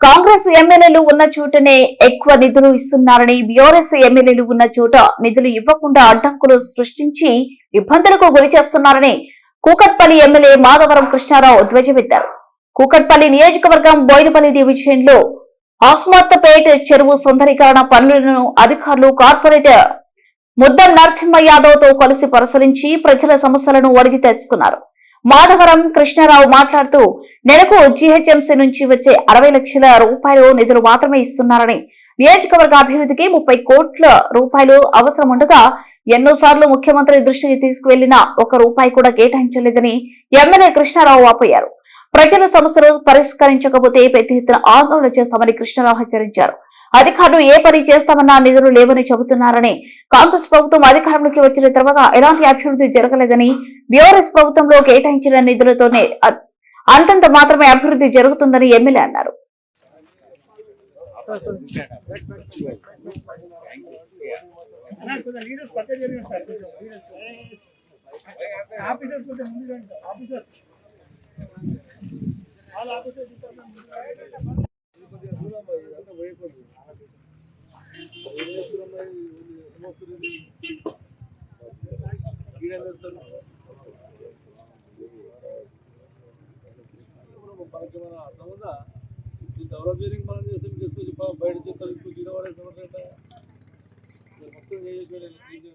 కాంగ్రెస్ ఎమ్మెల్యేలు ఉన్న చోటనే ఎక్కువ నిధులు ఇస్తున్నారని బీఆర్ఎస్ ఎమ్మెల్యేలు ఉన్న చోట నిధులు ఇవ్వకుండా అడ్డంకులు సృష్టించి ఇబ్బందులకు గురి చేస్తున్నారని కూకట్పల్లి ఎమ్మెల్యే మాధవరం కృష్ణారావు ధ్వజమెత్తారు. కూకట్పల్లి నియోజకవర్గం బోయినపల్లి డివిజన్లో చెరువు సుందరీకరణ పనులను అధికారులు కార్పొరేటర్ ముద్దం నరసింహ యాదవ్తో కలిసి పరిశీలించి ప్రజల సమస్యలను అడిగి తెచ్చుకున్నారు మాధవరం కృష్ణారావు మాట్లాడుతూ నెలకు జీహెచ్ఎంసీ నుంచి వచ్చే అరవై లక్షల రూపాయలు నిధులు మాత్రమే ఇస్తున్నారని నియోజకవర్గ అభివృద్ధికి ముప్పై కోట్ల రూపాయలు అవసరం ఉండగా ఎన్నోసార్లు ముఖ్యమంత్రి దృష్టికి తీసుకువెళ్ళినా ఒక రూపాయి కూడా కేటాయించలేదని ఎమ్మెల్యే కృష్ణారావు ఆపోయారు. ప్రజల సమస్యలు పరిష్కరించకపోతే పెద్ద ఎత్తున ఆందోళన చేస్తామని కృష్ణారావు హెచ్చరించారు. అధికారులు ఏ పని చేస్తామన్నా నిధులు లేవని చెబుతున్నారని కాంగ్రెస్ ప్రభుత్వం అధికారంలోకి వచ్చిన తర్వాత ఎలాంటి అభివృద్ధి జరగలేదని బీఆర్ఎస్ ప్రభుత్వంలో కేటాయించిన నిధులతోనే అంతంత మాత్రమే అభివృద్ధి జరుగుతుందని ఎమ్మెల్యే అన్నారు. అన్నా, కొంచెం ముందు రండి ఆఫీసర్స్ వాళ్ళ డెవలప్ చేయడానికి మనం చేస్తే తీసుకొచ్చి బయట చెత్త తీసుకొచ్చి ఈడ పడేస్తే మొత్తం చేసేసాడు ఈయన.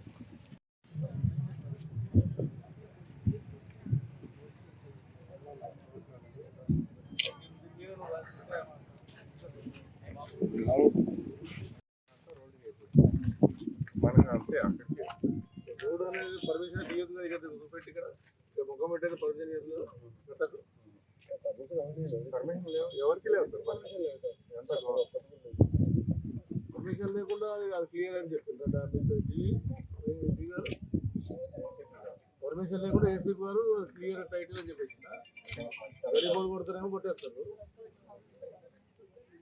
మనం అంతే అక్కడికి రోడ్ అనేది పర్మిషన్ తీయదు కదా ఇక్కడ చూపెట్టి ఇక్కడ ఇక్కడ ముఖం పెట్టేది పర్మిషన్ చేయదు పెట్టదు. పర్మిషన్ లేవు ఎవరికి లేవు పర్మిషన్ లేదు సార్. ఎంత పర్మిషన్ లేకుండా అది అది క్లియర్ అని చెప్పింది పర్మిషన్ లేకుండా ఏసీపీ గారు క్లియర్ టైటిల్ అని చెప్పేసి వెరీ బోర్డు కొడతారేమో కొట్టేస్తారు పర్మిషన్ ఉందా బిల్డింగ్ అనేది అడగాలి అదే అడగాలి. DC అడగాలి.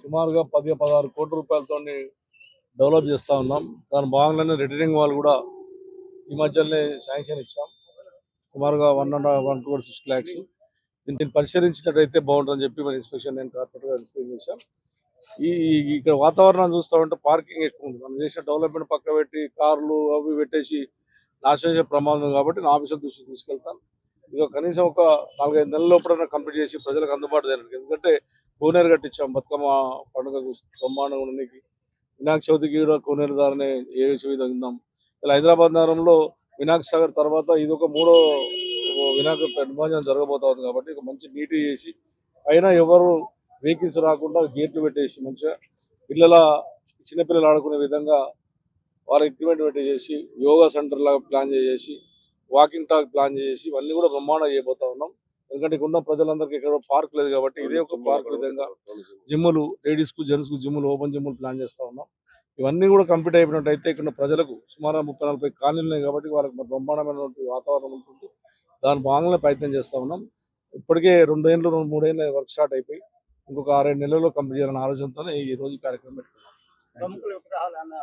సుమారుగా పది పదహారు కోట్ల రూపాయలతో డెవలప్ చేస్తూ ఉన్నాం. దాని భాగంగానే రిటైరింగ్ వాళ్ళు కూడా ఈ మధ్యలోనే శాంక్షన్ ఇచ్చాం. సుమారుగా one and one two six lakhs దీన్ని పరిశీలించినట్టయితే బాగుంటుందని చెప్పి మన ఇన్స్పెక్షన్ నేను కార్పొరేట్గా ఇన్స్పెక్ట్ చేశాం. ఈ ఇక్కడ వాతావరణం చూస్తూ ఉంటే పార్కింగ్ ఎక్కువ ఉంది. మనం చేసిన డెవలప్మెంట్ పక్క పెట్టి కార్లు అవి పెట్టేసి నాశనం చేసే ప్రమాదం కాబట్టి నా ఆఫీసర్ దృష్టికి తీసుకెళ్తాను. ఇది కనీసం ఒక నాలుగైదు నెలల లోపల కంప్లీట్ చేసి ప్రజలకు అందుబాటు చేయడానికి ఎందుకంటే కోనేరు కట్టించాం బతుకమ్మ పండుగ బ్రహ్మాండంగా ఉండడానికి వినాయక చవితికి కూడా కోనేరు దారినే ఏ విధంగా ఉందాం. ఇలా హైదరాబాద్ నగరంలో వినాయక సాగర్ తర్వాత ఇది ఒక మూడో వినాయక నిర్మాణం జరగబోతా ఉంది కాబట్టి ఒక మంచి నీట్ చేసి పైన ఎవరు వెహికల్స్ రాకుండా గేట్లు పెట్టేసి మంచిగా పిల్లల చిన్నపిల్లలు ఆడుకునే విధంగా వాళ్ళ ఎక్విప్మెంట్ పెట్టేసి యోగా సెంటర్ లాగా ప్లాన్ చేసి వాకింగ్ టాక్ ప్లాన్ చేసి ఇవన్నీ కూడా బ్రహ్మాండంగా చేయబోతా ఉన్నాం. ఎందుకంటే ఇక్కడ ఉన్న ప్రజలందరికీ ఇక్కడ పార్క్ లేదు కాబట్టి ఇదే ఒక పార్క్ విధంగా జిమ్ములు లేడీస్కు జెంట్స్కు జిమ్ములు ఓపెన్ జిమ్ములు ప్లాన్ చేస్తా ఉన్నాం. ఇవన్నీ కూడా కంప్లీట్ అయిపోయినట్టయితే ఇక్కడ ప్రజలకు సుమారు ముప్పై నలభై కాలనీలు ఉన్నాయి కాబట్టి వాళ్ళకి బ్రహ్మాండమైనటువంటి వాతావరణం ఉంటుంది. దాని భాగంగా ప్రయత్నం చేస్తా ఉన్నాం. ఇప్పటికే రెండేళ్ళు రెండు మూడేళ్ళు వర్క్ స్టార్ట్ అయిపోయి ఇంకొక ఆరేడు నెలల్లో కంప్లీట్ చేయాలనే ఆలోచనతోనే ఈ రోజు కార్యక్రమం పెట్టుకున్నాం. ప్రముఖులు ఎప్పుడు రావాలన్న